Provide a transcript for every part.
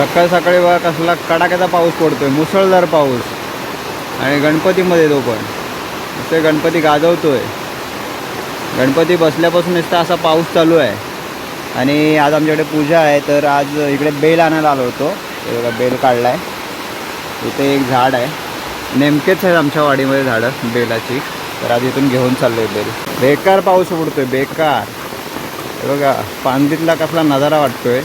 सकाळी सकाळी बघा कसला कडाक्याचा पाऊस पडतोय मुसळधार पाऊस. आणि गणपतीमध्ये तो पण. ते गणपती गाजवतोय. गणपती बसल्यापासून नुसता असा पाऊस चालू आहे. आणि आज आमच्याकडे पूजा आहे तर आज इकडे बेल आणायला आलो होतो. हे बघा बेल काढला आहे इथे एक झाड आहे. नेमकेच आहेत आमच्या वाडीमध्ये झाडं बेलाची. तर आज इथून घेऊन चाललो आहे बेल. बेकार पाऊस पडतोय बेकार. बघा पानदीतला कसला नजारा वाटतोय.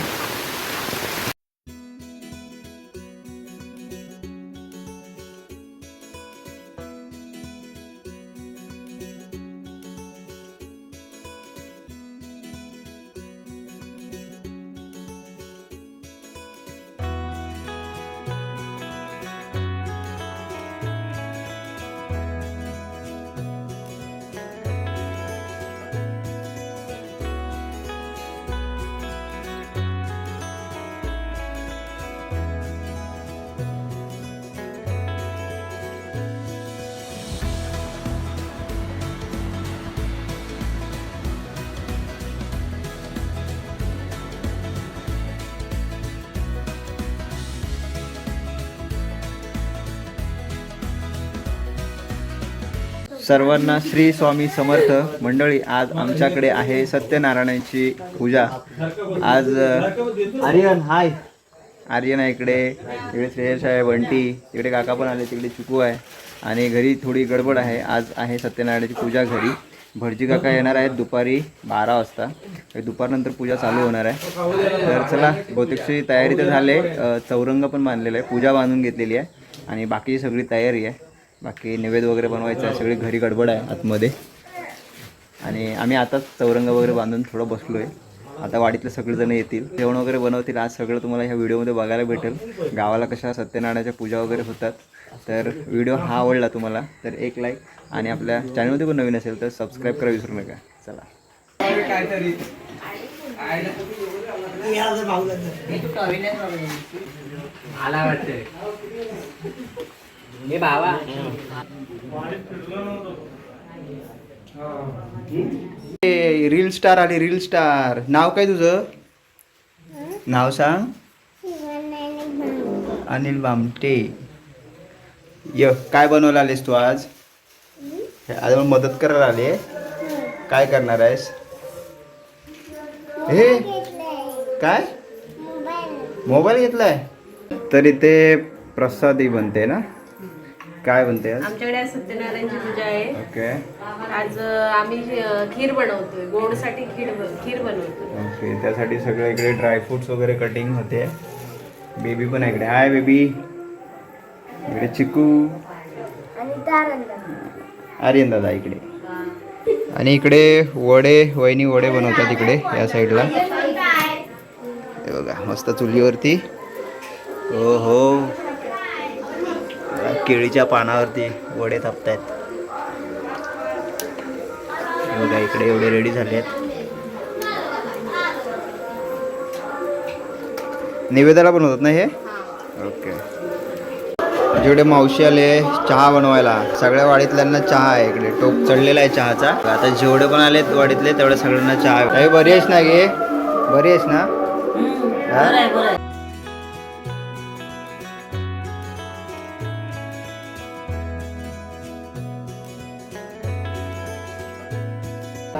सर्वांना श्री स्वामी समर्थ मंडळी आज आमच्याकडे आहे सत्यनारायणाची पूजा. आज आर्यन हाय. आर्यन आहे इकडे इकडे श्रेयश आहे बंटी तिकडे काका पण आले तिकडे चिकू आहे. आणि घरी थोडी गडबड आहे. आज आहे सत्यनारायणाची पूजा घरी. भटजी काका येणार आहेत दुपारी बारा वाजता. दुपारनंतर पूजा चालू होणार आहे. तर चला बहुतेकशी तयारी तर झाले चौरंग पण बांधलेलं आहे. पूजा बांधून घेतलेली आहे. आणि बाकीची सगळी तयारी आहे. बाकी नैवेद्य वगैरे बनवायचं आहे सगळी घरी गडबड आहे आतमध्ये. आणि आम्ही आताच चौरंग वगैरे बांधून थोडं बसलो आहे आता वाडीतले सगळेजण येतील. जेवण वगैरे बनवतील. आज सगळं तुम्हाला ह्या व्हिडिओमध्ये बघायला भेटेल. गावाला कशा सत्यनारायणाच्या पूजा वगैरे होतात. तर व्हिडिओ हा आवडला तुम्हाला तर एक लाईक आणि आपल्या चॅनलमध्ये पण नवीन असेल तर सबस्क्राईब करा विसरू नका. चला. आला वाटते हे बाबा रील स्टार आली रील स्टार नाव काय तुझं? नाव सांग. अनिल बामटे. य काय बनवलं आलेस तू आज? आज मला मदत करायला आले काय करणार आहेस? हे? काय? मोबाईल. घेतलाय? तर इथे प्रसादी बनते ना? काय बनते आज? आमच्याकडे आज सत्यनारायणची पूजा आहे. ओके. आज अ, आम्ही अ, खीर बनवतोय गोडसाठी खीर ब- खीर बनवतोय. ओके त्यासाठी सगळं इकडे ड्रायफ्रुट्स वगैरे कटिंग होते. बेबी पण आहे इकडे. हाय बेबी इकडे चिकू. आर्यन दादा इकडे. आणि इकडे वडे वहिनी वडे बनवतात इकडे या साईडला हे बघा मस्त चुलीवरती. हो हो केळीच्या पानावरती वडे थापतायत. हे बघा इकडे एवढे रेडी झाले आहेत निवेदाला बनवतात ना हे? ओके. आमच्याकडे मावशी आले चहा बनवायला सगळ्या वाडीतल्यांना चहा आहे इकडे. टोप चढलेला आहे चहाचा. आता जेवढे पण आलेत वाडीतले तेवढ्या सगळ्यांना चहा आहे. बरी आहेस ना गे? बरी आहेस ना?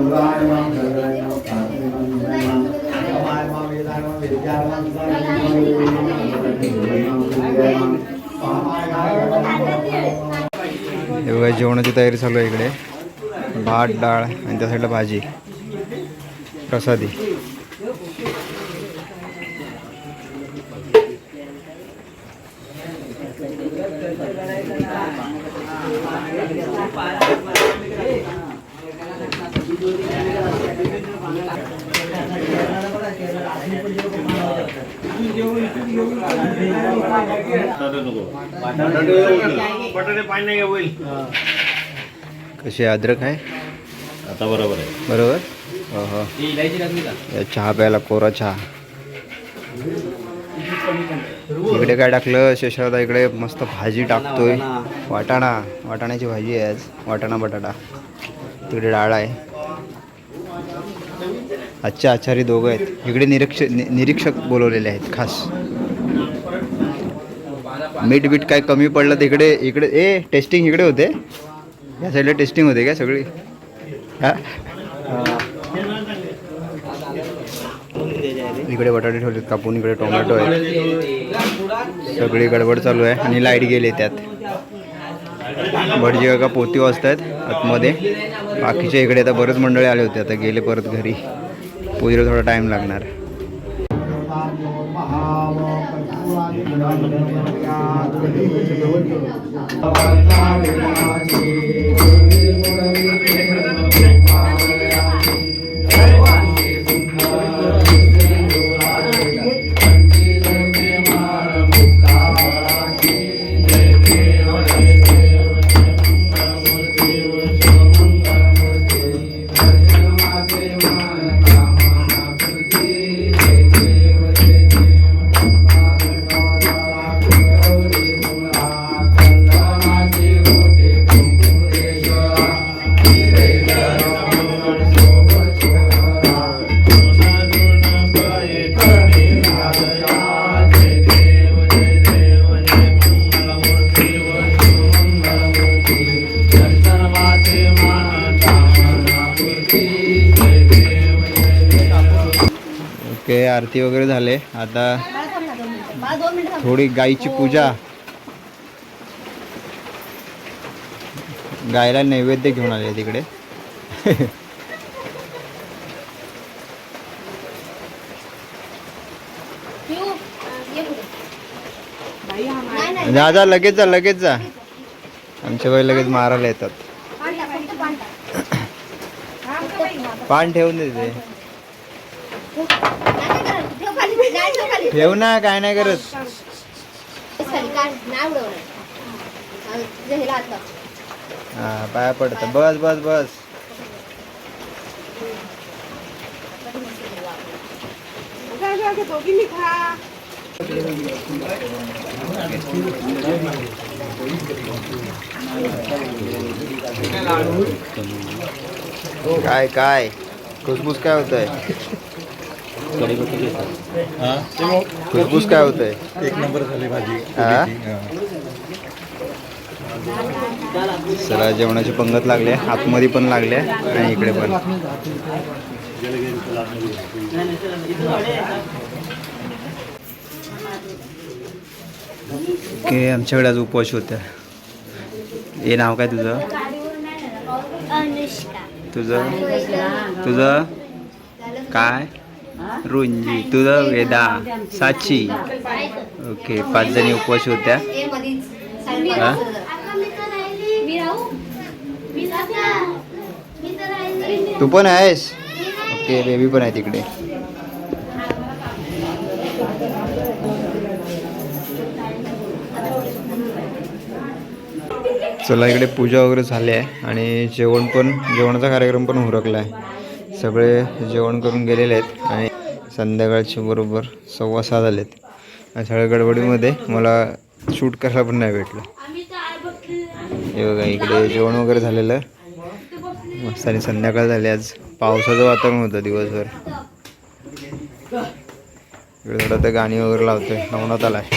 हा? हे बघा जेवणाची तयारी चालू आहे इकडे भात डाळ आणि त्या साईडला भाजी प्रसादी बटाटे पाणी नाही का होईल कशी आहे अद्रक आहे? आता बरोबर आहे. बरोबर? हो हो चहा प्यायला कोरा चहा. इकडे काय टाकलं? शेषरादा इकडे मस्त भाजी टाकतोय. वाटाणा. वाटाण्याची भाजी आहे आज. वाटाणा बटाटा. तिकडे डाळ आहे. आजचे आचारी दोघं आहेत. इकडे निरीक्ष निरीक्षक बोलवलेले आहेत. खास. मीठ बीठ काय कमी पडलं तर इकडे इकडे ए टेस्टिंग इकडे होते. या साईडला टेस्टिंग होते का सगळी? हा? इकडे बटाटे ठेवलेत कापून इकडे टोमॅटो आहे सगळी गडबड चालू आहे आणि लाइट गेली त्यात. भटजी काका पोती वाजतायत आतमध्ये. बाकीचे इकडे आता बरेच मंडळी आले होते आता गेले परत घरी. पोतीला थोडा टाइम लागणार. या ओके आरती वगैरे झाले. आता थोडी गाईची पूजा. गायला नैवेद्य घेऊन आले तिकडे. जा जा लगेच जा लगेच जा. आमच्या बाई लगेच मारायला येतात. पान ठेवून देते. ठेव ना काय नाही करत. हा पाया पडत. बस बस बस. काय काय? खुसबुस काय होत आहे खुसबुस काय होत आहे एक नंबर झाली भाजी. हा? चला जेवणाची पंगत लागले आतमध्ये पण लागले आणि इकडे पण. ओके आमच्याकडे आज उपवास होत्या हे नाव काय तुझं? अनुष्का. तुझं? तुझं? काय? रुंजी तुझं वेदा साची. ओके पाच जणी उपवास होत्या. तू पण आहेस? ओके बेबी पण आहे तिकडे. चला इकडे पूजा वगैरे झाली आहे आणि जेवण पण जेवणाचा कार्यक्रम पण हुरकला आहे. सगळे जेवण करून गेलेले आहेत आणि संध्याकाळचे बरोबर सव्वा सहा आहेत आणि सगळ्या गडबडीमध्ये मला शूट करायला पण नाही भेटलं. हे बघा इकडे जेवण वगैरे झालेलं. मस्त आणि संध्याकाळ झाली. आज पावसाचं वातावरण होतं दिवसभर. इकडे थोडं तर गाणी वगैरे लावतोय. आला आलाय.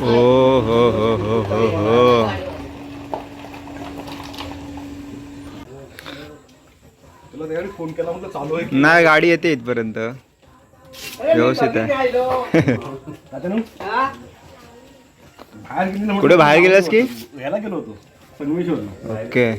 हो हो हो हो हो हो. तुला त्यावेळी फोन केला म्हटलं चालू आहे नाही गाडी येते इथपर्यंत. व्यवस्थित आहे. बाहेर गेली ना कुठे बाहेर गेलास की? ह्याला गेलो होतो संगमेश्वर ओके.